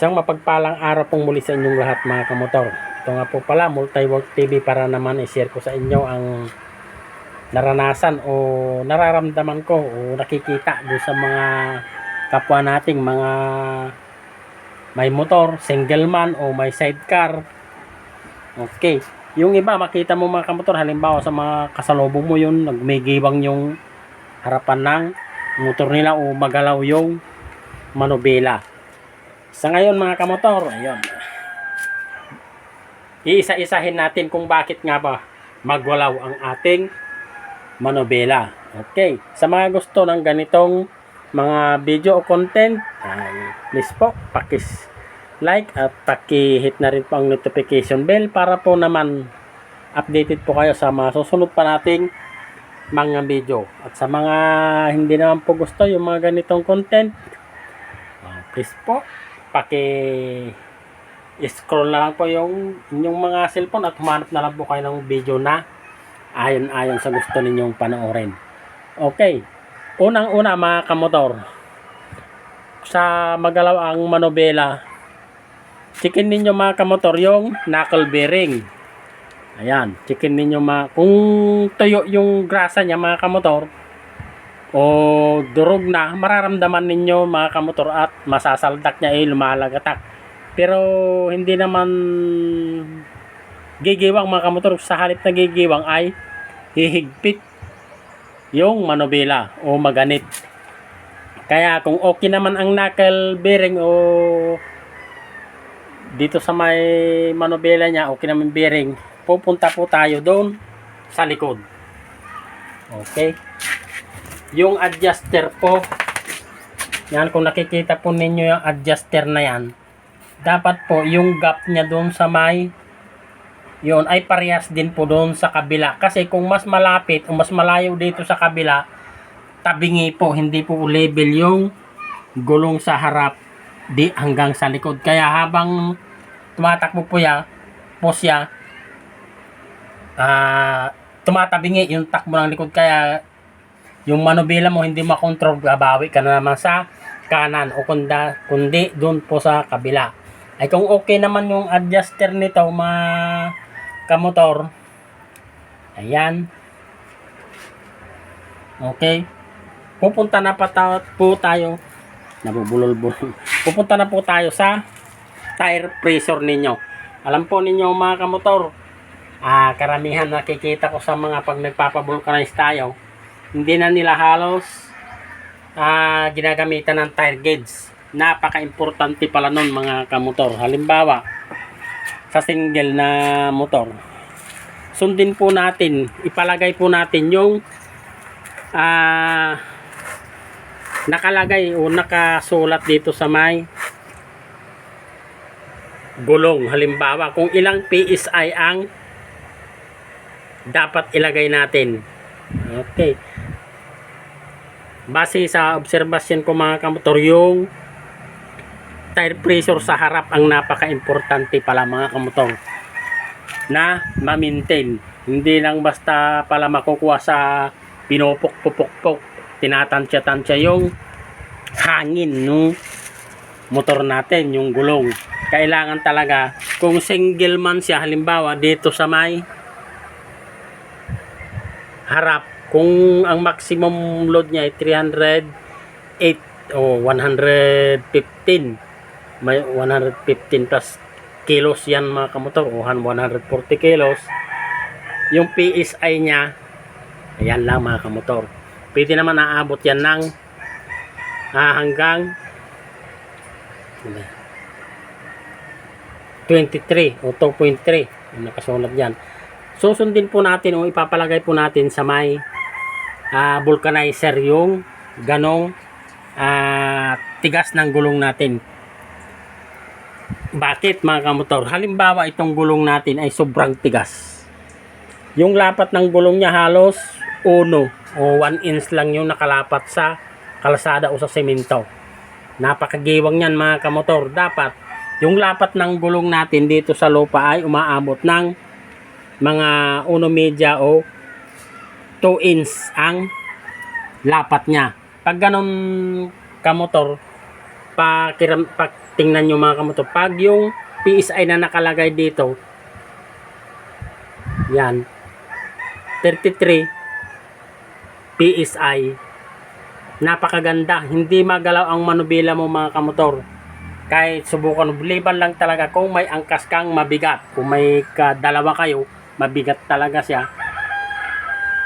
Isang mapagpalang araw pong muli sa inyong lahat mga kamotor. Ito nga po pala, Multiwork TV para naman i-share ko sa inyo ang naranasan o nararamdaman ko o nakikita doon sa mga kapwa nating mga may motor, single man o may sidecar. Okay. Yung iba, makita mo mga kamotor, halimbawa sa mga kasalubong mo yun, nagmigibang yung harapan ng motor nila o magalaw yung manobela. Sa ngayon mga kamotor, ayun. Iisa-isahin natin kung bakit nga ba magwalaw ang ating manobela. Okay. Sa mga gusto ng ganitong mga video o content, ay please po, pakis like at paki-hit na rin po ang notification bell para po naman updated po kayo sa mga susunod pa nating mga video. At sa mga hindi naman po gusto yung mga ganitong content, ah, please po, paki scroll na lang po yung inyong mga cellphone at humanap na lang po kayo ng video na ayon-ayon sa gusto ninyong panoorin. Okay. Unang-una mga kamotor, sa magalaw ang manobela, chicken ninyo mga kamotor yung knuckle bearing. Ayan, chicken ninyo mga, kung tuyo yung grasa niya mga kamotor, o durog na, mararamdaman ninyo mga kamotor at masasaldak niya ay lumalagatak. Pero hindi naman gigiwang mga kamotor sa halip na gigiwang ay hihigpit yung manobela o maganit. Kaya kung okay naman ang knuckle bearing o dito sa may manobela niya, okay naman bearing, pupunta po tayo doon sa likod. Okay. Yung adjuster po, yan kung nakikita po ninyo yung adjuster na yan, dapat po yung gap niya doon sa may yun ay parehas din po doon sa kabila. Kasi kung mas malapit o mas malayo dito sa kabila, tabingi po, hindi po level yung gulong sa harap di hanggang sa likod. Kaya habang tumatakbo po ya, po siya, ah, tumatabingi yung takbo ng likod. Kaya yung manubila mo hindi makontrol, babawi ka na naman sa kanan o kunda, kundi doon po sa kabila. Ay kung okay naman yung adjuster nito, ma kamotor. Ayan. Okay. Pupunta na pa ta- po tayo. Nabubulol-bulol. Pupunta na po tayo sa tire pressure ninyo. Alam po ninyo mga kamotor, ah, karamihan nakikita ko sa mga pag nagpapavulcanize tayo, hindi na nila halos ah, ginagamitan ng tire gauge. Napaka-importante pala nun mga kamotor. Halimbawa, sa single na motor. Sundin po natin, ipalagay po natin yung ah nakalagay o nakasulat dito sa may gulong. Halimbawa, kung ilang PSI ang dapat ilagay natin. Okay. Base sa obserbasyon ko mga kamotor, yung tire pressure sa harap ang napaka-importante pala mga kamotor na ma-maintain. Hindi lang basta pala makukuha sa pinupok-pupok-pok, tinatansya-tansya yung hangin ng motor natin, yung gulong. Kailangan talaga, kung single man siya, halimbawa dito sa may harap, kung ang maximum load niya ay 308 o 115 may 115 plus kilos yan mga kamotor o 140 kilos yung PSI niya ayan lang mga kamotor. Pwede naman naabot yan ng ah, hanggang 23 o 2.3 yung nakasulat yan susundin po natin o ipapalagay po natin sa may ah, vulcanizer yung ganong ah, tigas ng gulong natin bakit mga kamotor? Halimbawa itong gulong natin ay sobrang tigas. Yung lapat ng gulong niya halos 1 o 1 inch lang yung nakalapat sa kalsada o sa semento. Napakagiwang yan mga kamotor. Dapat yung lapat ng gulong natin dito sa lupa ay umaabot ng mga 1 media o 2 inch ang lapat niya. Pag ganun kamotor, pakiram, pak, tingnan nyo mga kamotor, pag yung PSI na nakalagay dito, yan, 33 PSI, napakaganda. Hindi magalaw ang manubila mo mga kamotor. Kahit subukan, liban lang talaga kung may angkas kang mabigat. Kung may dalawa kayo, mabigat talaga siya.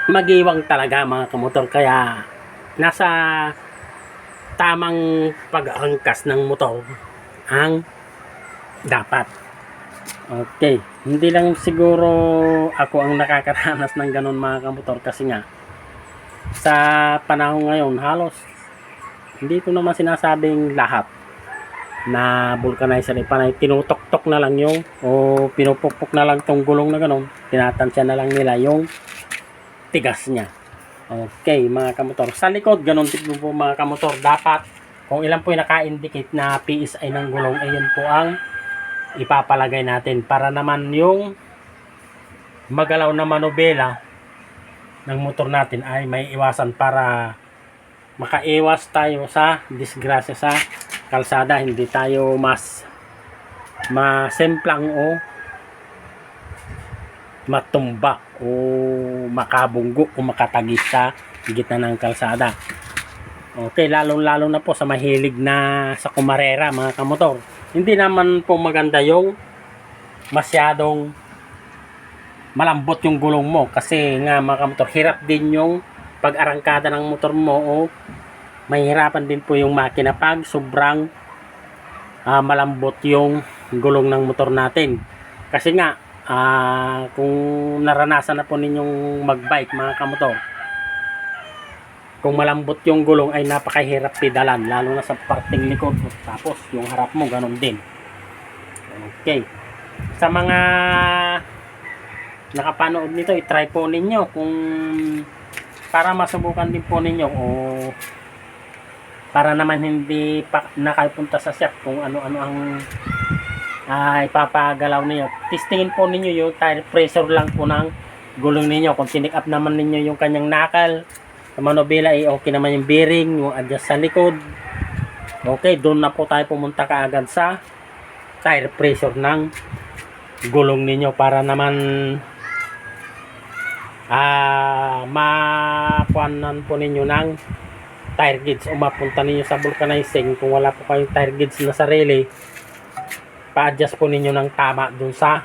Magiwang talaga mga kamotor. Kaya nasa tamang pag-angkas ng motor ang dapat. Okay. Hindi lang siguro ako ang nakakaranas ng ganun mga kamotor kasi nga sa panahon ngayon halos hindi ko naman sinasabing lahat na vulcanizer ay panay tinutok-tok na lang yung o pinupukpok na lang tong gulong na ganun tinatansya na lang nila yung tigas niya. Okay mga kamotor. Sa likod ganun din po mga kamotor. Dapat kung ilan po yung naka-indicate na PSI ng gulong ayun po ang ipapalagay natin para naman yung magalaw na manobela ng motor natin ay may iwasan para makaiwas tayo sa disgrasya sa kalsada. Hindi tayo mas masemplang o matumba o makabunggo o makatagis sa gitna ng kalsada. Okay lalong lalo na po sa mahilig na sa kumarera mga kamotor. Hindi naman po maganda yung masyadong malambot yung gulong mo. Kasi nga mga kamotor hirap din yung pag-arangkada ng motor mo o mahirapan din po yung makina pag sobrang ah, malambot yung gulong ng motor natin. Kasi nga ah, kung naranasan na po ninyong magbike mga kamotor kung malambot yung gulong ay napakahirap pidalan lalo na sa parting likod. Tapos yung harap mo ganun din. Okay. Sa mga nakapanood nito, i-try po ninyo kung para masubukan din po ninyo o para naman hindi pa nakapunta sa shop kung ano-ano ang ah, ipapagalaw ninyo. Testingin po ninyo yung tire pressure lang po ng gulong ninyo. Kung tinick up naman ninyo yung kanyang nakal, sa manobela ay okay naman yung bearing, yung adjust sa likod. Okay, doon na po tayo pumunta kaagad sa tire pressure ng gulong ninyo para naman ah makuanan po ninyo ng tire gauge o mapunta ninyo sa vulcanizing kung wala po kayong tire gauge na sarili pa-adjust po ninyo ng tama dun sa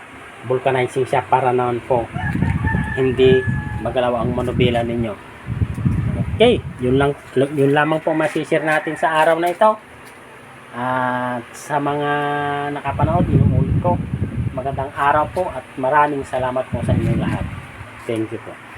vulcanizing siya para naman po hindi magalaw ang manubila ninyo. Okay yun lang yun lamang po masishare natin sa araw na ito. At sa mga nakapanood inuulit ko magandang araw po at maraming salamat po sa inyong lahat. Thank you po